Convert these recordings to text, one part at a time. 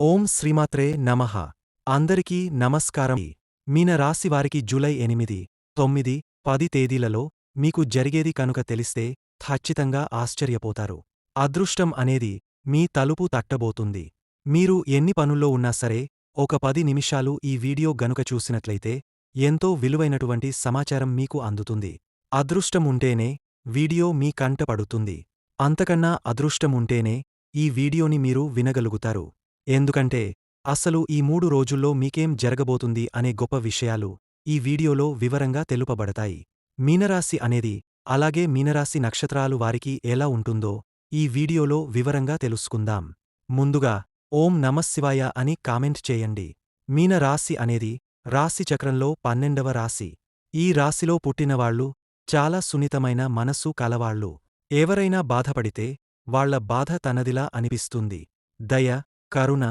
ఓం శ్రీమాత్రే నమః. అందరికీ నమస్కారం. మీన రాశివారికి జూలై ఎనిమిది తొమ్మిది పది తేదీలలో మీకు జరిగేది కనుక తెలిస్తే ఖచ్చితంగా ఆశ్చర్యపోతారు. అదృష్టం అనేది మీ తలుపు తట్టబోతుంది. మీరు ఎన్ని పనుల్లో ఉన్నా సరే ఒక పది నిమిషాలు ఈ వీడియో గనుక చూసినట్లయితే ఎంతో విలువైనటువంటి సమాచారం మీకు అందుతుంది. అదృష్టం ఉంటేనే వీడియో మీ కంట పడుతుంది. అంతకన్నా అదృష్టం ఉంటేనే ఈ వీడియోని మీరు వినగలుగుతారు. ఎందుకంటే అసలు ఈ మూడు రోజుల్లో మీకేం జరగబోతుంది అనే గొప్ప విషయాలు ఈ వీడియోలో వివరంగా తెలుపబడతాయి. మీనరాశి అనేది అలాగే మీనరాశి నక్షత్రాలు వారికి ఎలా ఉంటుందో ఈ వీడియోలో వివరంగా తెలుసుకుందాం. ముందుగా ఓం నమశివాయ అని కామెంట్ చేయండి. మీనరాశి అనేది రాశిచక్రంలో పన్నెండవ రాశి. ఈ రాశిలో పుట్టినవాళ్ళు చాలా సున్నితమైన మనస్సు కలవాళ్ళు ఎవరైనా బాధపడితే వాళ్ళ బాధ తనదిలా అనిపిస్తుంది. దయ కరుణ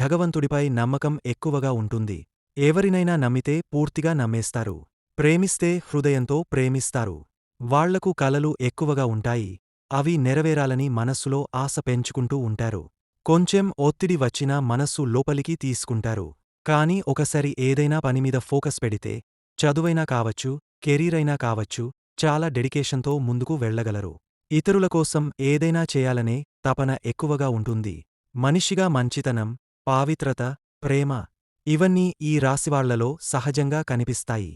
భగవంతుడిపై నమ్మకం ఎక్కువగా ఉంటుంది. ఎవరినైనా నమ్మితే పూర్తిగా నమ్మేస్తారు. ప్రేమిస్తే హృదయంతో ప్రేమిస్తారు. వాళ్ళకు కలలు ఎక్కువగా ఉంటాయి. అవి నెరవేరాలని మనస్సులో ఆశ పెంచుకుంటూ ఉంటారు. కొంచెం ఒత్తిడి వచ్చినా మనస్సు లోపలికి తీసుకుంటారు. కాని ఒకసారి ఏదైనా పనిమీద ఫోకస్ పెడితే చదువైనా కావచ్చు కెరీరైనా కావచ్చు చాలా డెడికేషన్తో ముందుకు వెళ్ళగలరు ఇతరుల కోసం ఏదైనా చేయాలనే తపన ఎక్కువగా ఉంటుంది. మనిషిగా మంచితనం పావిత్రత ప్రేమ ఇవన్నీ ఈ రాశివాళ్ళలో సహజంగా కనిపిస్తాయి.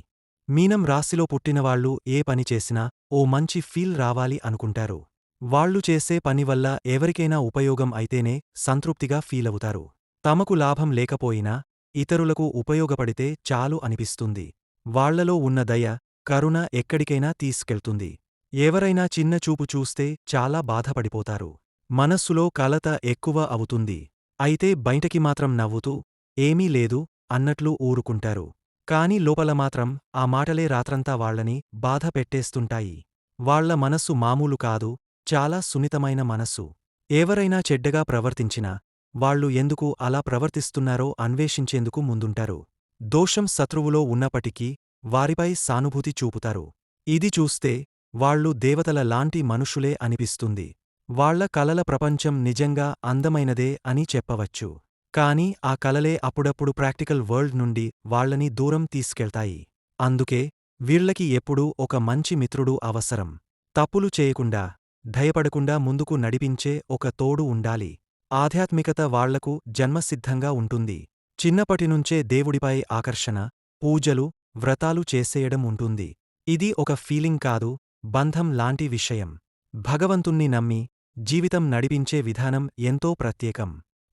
మీనం రాశిలో పుట్టినవాళ్ళు ఏ పని చేసినా ఓ మంచి ఫీల్ రావాలి అనుకుంటారు. వాళ్ళు చేసే పని వల్ల ఎవరికైనా ఉపయోగం అయితేనే సంతృప్తిగా ఫీలవుతారు. తమకు లాభం లేకపోయినా ఇతరులకు ఉపయోగపడితే చాలు అనిపిస్తుంది. వాళ్ళలో ఉన్న దయ కరుణ ఎక్కడికైనా తీసుకెళ్తుంది. ఎవరైనా చిన్న చూపు చూస్తే చాలా బాధపడిపోతారు. మనస్సులో కలత ఎక్కువ అవుతుంది. అయితే బయటకి మాత్రం నవ్వుతూ ఏమీ లేదు అన్నట్లు ఊరుకుంటారు. కాని లోపల మాత్రం ఆ మాటలే రాత్రంతా వాళ్ళని బాధ పెట్టేస్తుంటాయి. వాళ్ళ మనస్సు మామూలు కాదు చాలా సున్నితమైన మనస్సు. ఎవరైనా చెడ్డగా ప్రవర్తించినా వాళ్ళు ఎందుకు అలా ప్రవర్తిస్తున్నారో అన్వేషించేందుకు ముందుంటారు. దోషం శత్రువులో ఉన్నప్పటికీ వారిపై సానుభూతి చూపుతారు. ఇది చూస్తే వాళ్ళు దేవతల లాంటి మనుషులే అనిపిస్తుంది. వాళ్ళ కలల ప్రపంచం నిజంగా అందమైనదే అని చెప్పవచ్చు. కాని ఆ కలలే అప్పుడప్పుడు ప్రాక్టికల్ వరల్డ్ నుండి వాళ్ళని దూరం తీసుకెళ్తాయి. అందుకే వీళ్ళకి ఎప్పుడూ ఒక మంచి మిత్రుడు అవసరం. తప్పులు చేయకుండా భయపడకుండా ముందుకు నడిపించే ఒక తోడు ఉండాలి. ఆధ్యాత్మికత వాళ్ళకు జన్మసిద్ధంగా ఉంటుంది. చిన్నపటినుంచే దేవుడిపై ఆకర్షణ పూజలు వ్రతాలు చేసేయడం ఉంటుంది. ఇది ఒక ఫీలింగ్ కాదు బంధం లాంటి విషయం. భగవంతుణ్ణి నమ్మి జీవితం నడిపించే విధానం ఎంతో ప్రత్యేకం.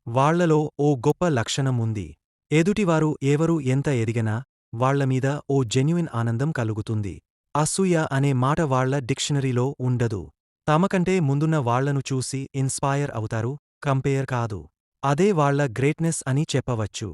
వాళ్ళలో ఓ గొప్ప లక్షణం ఉంది. ఎదుటివారు ఎవరు ఎంత ఎదిగినా వాళ్ళమీద ఓ జెన్యున్ ఆనందం కలుగుతుంది. అసూయ అనే మాట వాళ్ళ డిక్షనరీలో ఉండదు. తమకంటే ముందున్న వాళ్ళను చూసి ఇన్స్పైర్ అవుతారు కంపేర్ కాదు. అదే వాళ్ళ గ్రేట్నెస్ అని చెప్పవచ్చు.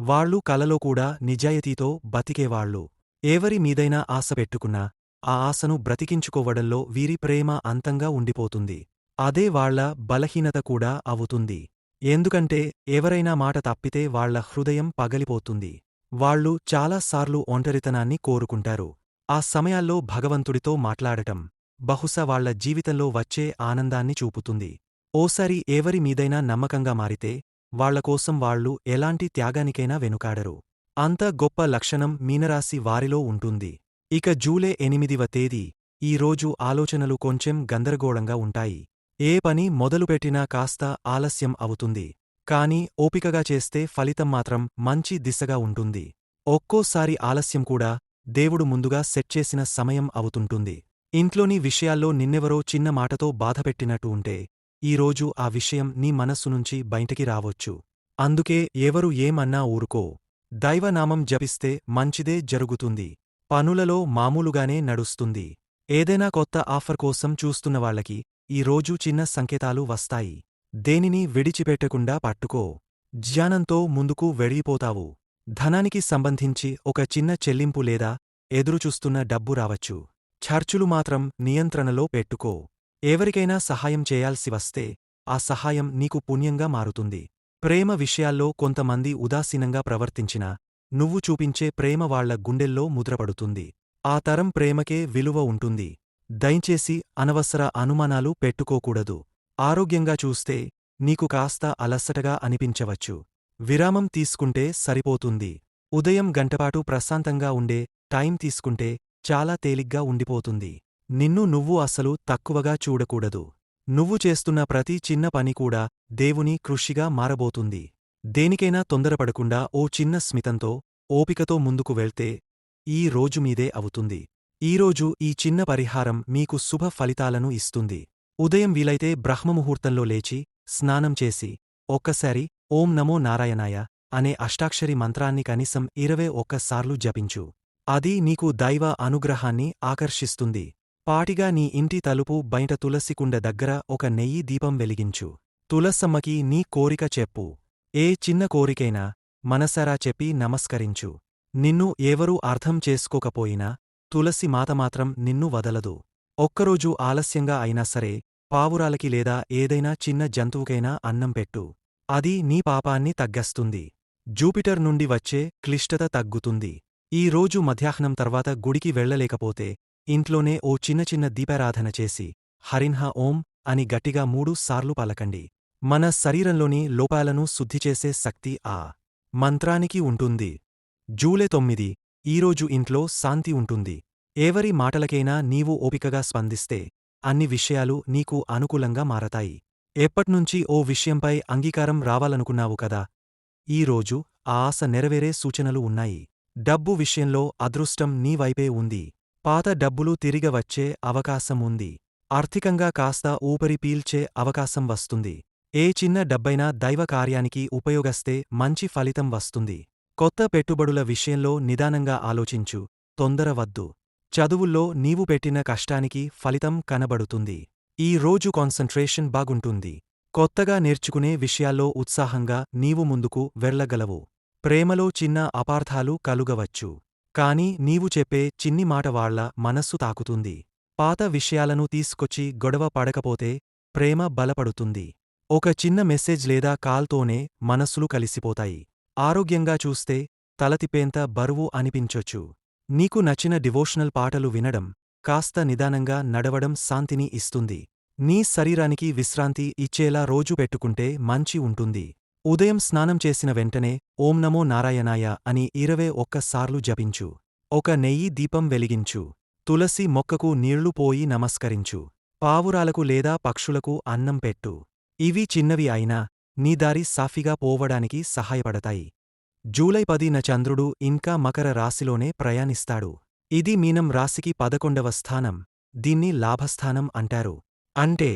వాళ్ళు కలలో కూడా నిజాయితీతో బతికేవాళ్ళు. ఎవరి మీదైనా ఆశ పెట్టుకున్నా ఆ ఆశను బ్రతికించుకోవడంలో వీరి ప్రేమ అంతంగా ఉండిపోతుంది. అదే వాళ్ళ బలహీనత కూడా అవుతుంది. ఎందుకంటే ఎవరైనా మాట తప్పితే వాళ్ళ హృదయం పగలిపోతుంది. వాళ్ళు చాలాసార్లు ఒంటరితనాన్ని కోరుకుంటారు. ఆ సమయాల్లో భగవంతుడితో మాట్లాడటం బహుశా వాళ్ళ జీవితంలో వచ్చే ఆనందాన్ని చూపుతుంది. ఓసారి ఎవరి మీదైనా నమ్మకంగా మారితే వాళ్ళకోసం వాళ్ళు ఎలాంటి త్యాగానికైనా వెనుకాడరు. అంత గొప్ప లక్షణం మీనరాశి వారిలో ఉంటుంది. ఇక జూలై ఎనిమిదివ తేదీ ఈ రోజు ఆలోచనలు కొంచెం గందరగోళంగా ఉంటాయి. ఏ పని మొదలుపెట్టినా కాస్త ఆలస్యం అవుతుంది. కాని ఓపికగా చేస్తే ఫలితం మాత్రం మంచి దిశగా ఉంటుంది. ఒక్కోసారి ఆలస్యం కూడా దేవుడు ముందుగా సెట్ చేసిన సమయం అవుతుంటుంది. ఇంట్లోని విషయాల్లో నిన్నెవరో చిన్న మాటతో బాధపెట్టినట్టు ఉంటే ఈరోజు ఆ విషయం నీ మనస్సు నుంచి బయటికి రావచ్చు. అందుకే ఎవరు ఏమన్నా ఊరుకో. దైవనామం జపిస్తే మంచిదే జరుగుతుంది. పనులలో మామూలుగానే నడుస్తుంది. ఏదైనా కొత్త ఆఫర్ కోసం చూస్తున్నవాళ్ళకి ఈ చిన్న సంకేతాలు వస్తాయి. దేనిని విడిచిపెట్టకుండా పట్టుకో. జ్ఞానంతో ముందుకు వెళ్ళిపోతావు ధనానికి సంబంధించి ఒక చిన్న చెల్లింపు లేదా ఎదురుచూస్తున్న డబ్బు రావచ్చు. ఖర్చులు మాత్రం నియంత్రణలో పెట్టుకో. ఎవరికైనా సహాయం చేయాల్సి వస్తే ఆ సహాయం నీకు పుణ్యంగా మారుతుంది. ప్రేమ విషయాల్లో కొంతమంది ఉదాసీనంగా ప్రవర్తించినా నువ్వు చూపించే ప్రేమ వాళ్ళ గుండెల్లో ముద్రపడుతుంది. ఆ తరం ప్రేమకే విలువ ఉంటుంది. దయచేసి అనవసర అనుమానాలు పెట్టుకోకూడదు. ఆరోగ్యంగా చూస్తే నీకు కాస్త అలసటగా అనిపించవచ్చు. విరామం తీసుకుంటే సరిపోతుంది. ఉదయం గంటపాటు ప్రశాంతంగా ఉండే టైం తీసుకుంటే చాలా తేలిగ్గా ఉండిపోతుంది. నిన్ను నువ్వు అసలు తక్కువగా చూడకూడదు. నువ్వు చేస్తున్న ప్రతి చిన్న పని కూడా దేవుని కృషిగా మారబోతుంది. దేనికైనా తొందరపడకుండా ఓ చిన్న స్మితంతో ఓపికతో ముందుకు వెళ్తే ఈ రోజు మీదే అవుతుంది. ఈరోజు ఈ చిన్న పరిహారం మీకు శుభ ఫలితాలను ఇస్తుంది. ఉదయం వీలైతే బ్రహ్మముహూర్తంలో లేచి స్నానం చేసి ఒక్కసారి ఓం నమో నారాయణాయ అనే అష్టాక్షరి మంత్రాన్ని కనీసం ఇరవై ఒక్కసార్లు జపించు. అది నీకు దైవ అనుగ్రహాన్ని ఆకర్షిస్తుంది. పాటిగా నీ ఇంటి తలుపు బయట తులసికుండ దగ్గర ఒక నెయ్యి దీపం వెలిగించు. తులసమ్మకి నీ కోరిక చెప్పు. ఏ చిన్న కోరికైనా మనసరా చెప్పి నమస్కరించు. నిన్ను ఎవరూ అర్థం చేసుకోకపోయినా తులసి మాత మాత్రం నిన్ను వదలదు. ఒక్కరోజు ఆలస్యంగా అయినా సరే పావురాలకి లేదా ఏదైనా చిన్న జంతువుకైనా అన్నం పెట్టు. అది నీ పాపాన్ని తగ్గస్తుంది. జూపిటర్ నుండి వచ్చే క్లిష్టత తగ్గుతుంది. ఈ రోజు మధ్యాహ్నం తర్వాత గుడికి వెళ్ళలేకపోతే ఇంట్లోనే ఓ చిన్న చిన్న దీపారాధన చేసి హరిన్హ ఓం అని గట్టిగా మూడు సార్లు పలకండి. మన శరీరంలోని లోపాలను శుద్ధిచేసే శక్తి ఆ మంత్రానికి ఉంటుంది. జూలై తొమ్మిది ఈరోజు ఇంట్లో శాంతి ఉంటుంది. ఎవరి మాటలకైనా నీవు ఓపికగా స్పందిస్తే అన్ని విషయాలు నీకు అనుకూలంగా మారతాయి. ఎప్పట్నుంచి ఓ విషయంపై అంగీకారం రావాలనుకున్నావు కదా? ఈరోజు ఆ ఆశ నెరవేరే సూచనలు ఉన్నాయి. డబ్బు విషయంలో అదృష్టం నీ వైపే ఉంది. పాత డబ్బులు తిరిగి వచ్చే అవకాశం ఉంది. ఆర్థికంగా కాస్త ఊపిరి పీల్చే అవకాశం వస్తుంది. ఏ చిన్న డబ్బైనా దైవ కార్యానికి ఉపయోగస్తే మంచి ఫలితం వస్తుంది. కొత్త పెట్టుబడుల విషయంలో నిదానంగా ఆలోచించు. తొందరవద్దు చదువుల్లో నీవు పెట్టిన కష్టానికి ఫలితం కనబడుతుంది. ఈ రోజు కాన్సంట్రేషన్ బాగుంటుంది. కొత్తగా నేర్చుకునే విషయాల్లో ఉత్సాహంగా నీవు ముందుకు వెళ్ళగలవు. ప్రేమలో చిన్న అపార్థాలు కలుగవచ్చు. కాని నీవు చెప్పే చిన్ని మాట వాళ్ళ మనస్సు తాకుతుంది. పాత విషయాలను తీసుకొచ్చి గొడవ పడకపోతే ప్రేమ బలపడుతుంది. ఒక చిన్న మెసేజ్ లేదా కాల్తోనే మనస్సులు కలిసిపోతాయి. ఆరోగ్యంగా చూస్తే తలతిపేంత బరువు అనిపించొచ్చు. నీకు నచ్చిన డివోషనల్ పాటలు వినడం కాస్త నిదానంగా నడవడం శాంతిని ఇస్తుంది. నీ శరీరానికి విశ్రాంతి ఇచ్చేలా రోజు పెట్టుకుంటే మంచి ఉంటుంది. ఉదయం స్నానం చేసిన వెంటనే ఓం నమో నారాయణాయ అని ఇరవై ఒక్కసార్లు జపించు. ఒక నెయ్యి దీపం వెలిగించు. తులసి మొక్కకు నీళ్ళు పోయి నమస్కరించు. పావురాలకు లేదా పక్షులకు అన్నం పెట్టు. ఇవి చిన్నవి అయినా నీ దారి సాఫీగా పోవడానికి సహాయపడతాయి. జూలై పదిన చంద్రుడు ఇంకా మకర రాశిలోనే ప్రయాణిస్తాడు. ఇది మీనం రాశికి పదకొండవ స్థానం. దీన్ని లాభస్థానం అంటారు. అంటే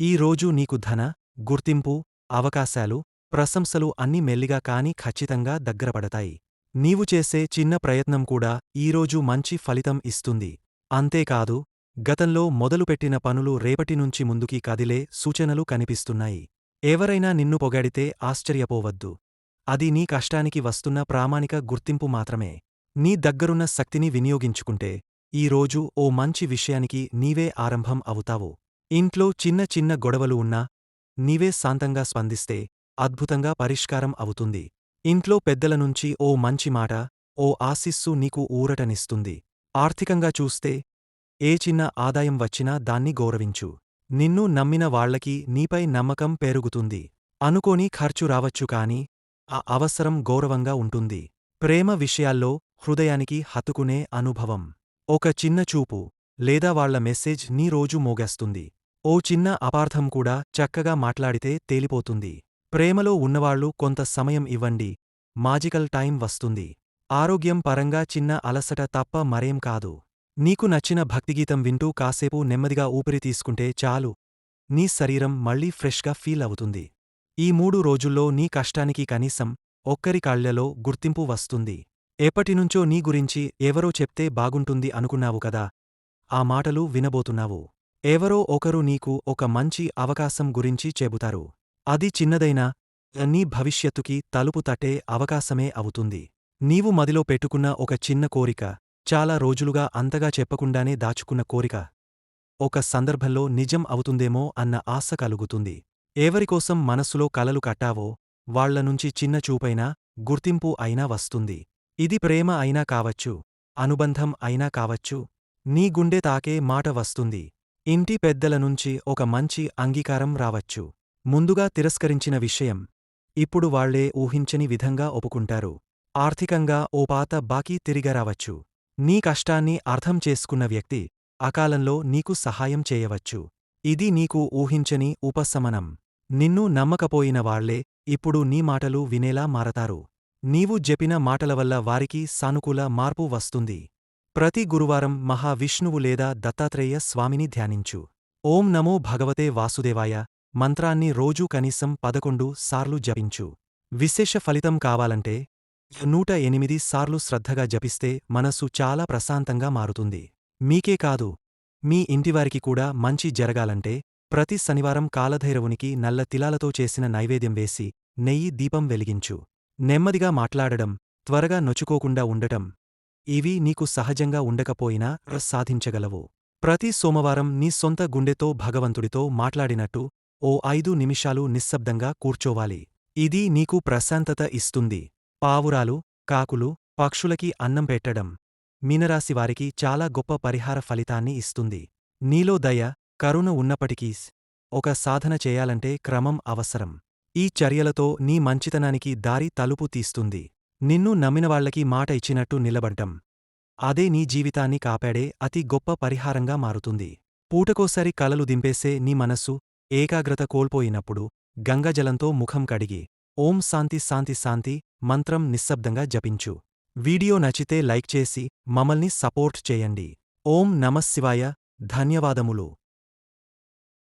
ఈ రోజు నీకు ధన గుర్తింపు అవకాశాలు ప్రశంసలు అన్నీ మెల్లిగా కాని ఖచ్చితంగా దగ్గరపడతాయి. నీవు చేసే చిన్న ప్రయత్నం కూడా ఈరోజు మంచి ఫలితం ఇస్తుంది. అంతేకాదు గతంలో మొదలుపెట్టిన పనులు రేపటి నుంచి ముందుకి కదిలే సూచనలు కనిపిస్తున్నాయి. ఎవరైనా నిన్ను పొగాడితే ఆశ్చర్యపోవద్దు. అది నీ కష్టానికి వస్తున్న ప్రామాణిక గుర్తింపు మాత్రమే. నీ దగ్గరున్న శక్తిని వినియోగించుకుంటే ఈ రోజు ఓ మంచి విషయానికి నీవే ఆరంభం అవుతావు. ఇంట్లో చిన్న చిన్న గొడవలు ఉన్నా నీవే శాంతంగా స్పందిస్తే అద్భుతంగా పరిష్కారం అవుతుంది. ఇంట్లో పెద్దల నుంచి ఓ మంచి మాట ఓ ఆశిస్సు నీకు ఊరటనిస్తుంది. ఆర్థికంగా చూస్తే ఏ చిన్న ఆదాయం వచ్చినా దాన్ని గౌరవించు. నిన్ను నమ్మిన వాళ్ళకి నీపై నమ్మకం పెరుగుతుంది. అనుకోని ఖర్చు రావచ్చు కాని ఆ అవసరం గౌరవంగా ఉంటుంది. ప్రేమ విషయాల్లో హృదయానికి హత్తుకునే అనుభవం. ఒక చిన్న చూపు లేదా వాళ్ళ మెసేజ్ నీ రోజు మోగేస్తుంది. ఓ చిన్న అపార్థం కూడా చక్కగా మాట్లాడితే తేలిపోతుంది. ప్రేమలో ఉన్నవాళ్ళు కొంత సమయం ఇవ్వండి. మాజికల్ టైం వస్తుంది. ఆరోగ్యం పరంగా చిన్న అలసట తప్ప మరేం కాదు. నీకు నచ్చిన భక్తిగీతం వింటూ కాసేపు నెమ్మదిగా ఊపిరి తీసుకుంటే చాలు. నీ శరీరం మళ్ళీ ఫ్రెష్గా ఫీల్ అవుతుంది. ఈ మూడు రోజుల్లో నీ కష్టానికి కనీసం ఒక్కరి కాళ్ళలో గుర్తింపు వస్తుంది. ఎప్పటినుంచో నీ గురించి ఎవరో చెప్తే బాగుంటుంది అనుకున్నావు కదా? ఆ మాటలు వినబోతున్నావు. ఎవరో ఒకరు నీకు ఒక మంచి అవకాశం గురించి చెబుతారు. అది చిన్నదైనా నీ భవిష్యత్తుకి తలుపు తట్టే అవకాశమే అవుతుంది. నీవు మదిలో పెట్టుకున్న ఒక చిన్న కోరిక చాలా రోజులుగా అంతగా చెప్పకుండానే దాచుకున్న కోరిక. ఒక సందర్భంలో నిజం అవుతుందేమో అన్న ఆశ కలుగుతుంది. ఎవరికోసం మనస్సులో కలలు కట్టావో వాళ్ళనుంచి చిన్న చూపైనా గుర్తింపు అయినా వస్తుంది. ఇది ప్రేమ అయినా కావచ్చు అనుబంధం అయినా కావచ్చు నీ గుండె తాకే మాట వస్తుంది. ఇంటి పెద్దల నుంచి ఒక మంచి అంగీకారం రావచ్చు. ముందుగా తిరస్కరించిన విషయం. ఇప్పుడు వాళ్ళే ఊహించని విధంగా ఒప్పుకుంటారు. ఆర్థికంగా ఓ పాత బాకీ తిరిగరావచ్చు నీ కష్టాన్ని అర్థం చేసుకున్న వ్యక్తి అకాలంలో నీకు సహాయం చేయవచ్చు. ఇది నీకు ఊహించని ఉపశమనం. నిన్ను నమ్మకపోయిన వాళ్ళే ఇప్పుడు నీ మాటలు వినేలా మారతారు. నీవు జెపిన మాటల వల్ల వారికి సానుకూల మార్పు వస్తుంది. ప్రతి గురువారం మహావిష్ణువు లేదా దత్తాత్రేయ స్వామిని ధ్యానించు. ఓం నమో భగవతే వాసుదేవాయ మంత్రాన్ని రోజూ కనీసం పదకొండు సార్లు జపించు. విశేష ఫలితం కావాలంటే నూట ఎనిమిది సార్లు శ్రద్ధగా జపిస్తే మనస్సు చాలా ప్రశాంతంగా మారుతుంది. మీకే కాదు మీ ఇంటివారికి కూడా మంచి జరగాలంటే ప్రతి శనివారం కాలధైరవునికి నల్ల తిలాలతో చేసిన నైవేద్యం వేసి నెయ్యి దీపం వెలిగించు. నెమ్మదిగా మాట్లాడడం త్వరగా నొచుకోకుండా ఉండటం ఇవి నీకు సహజంగా ఉండకపోయినా సాధించగలవు. ప్రతి సోమవారం నీ సొంత గుండెతో భగవంతుడితో మాట్లాడినట్టు ఓ ఐదు నిమిషాలు నిశ్శబ్దంగా కూర్చోవాలి. ఇది నీకు ప్రశాంతత ఇస్తుంది. పావురాలు కాకులు పక్షులకి అన్నం పెట్టడం మీనరాశివారికి చాలా గొప్ప పరిహార ఫలితాన్ని ఇస్తుంది. నీలో దయ కరుణ ఉన్నప్పటికీ ఒక సాధన చేయాలంటే క్రమం అవసరం. ఈ చర్యలతో నీ మంచితనానికి దారి తలుపు తీస్తుంది. నిన్ను నమ్మినవాళ్ళకి మాట ఇచ్చినట్టు నిలబడ్డం. అదే నీ జీవితాన్ని కాపాడే అతి గొప్ప పరిహారంగా మారుతుంది. పూటకోసారి కలలు దింపేసే నీ మనస్సు ఏకాగ్రత కోల్పోయినప్పుడు గంగజలంతో ముఖం కడిగి ఓం శాంతి శాంతి శాంతి మంత్రం నిశ్శబ్దంగా జపించు. వీడియో నచ్చితే లైక్ చేసి మమల్ని సపోర్ట్ చేయండి. ఓం నమశివాయ ధన్యవాదములు.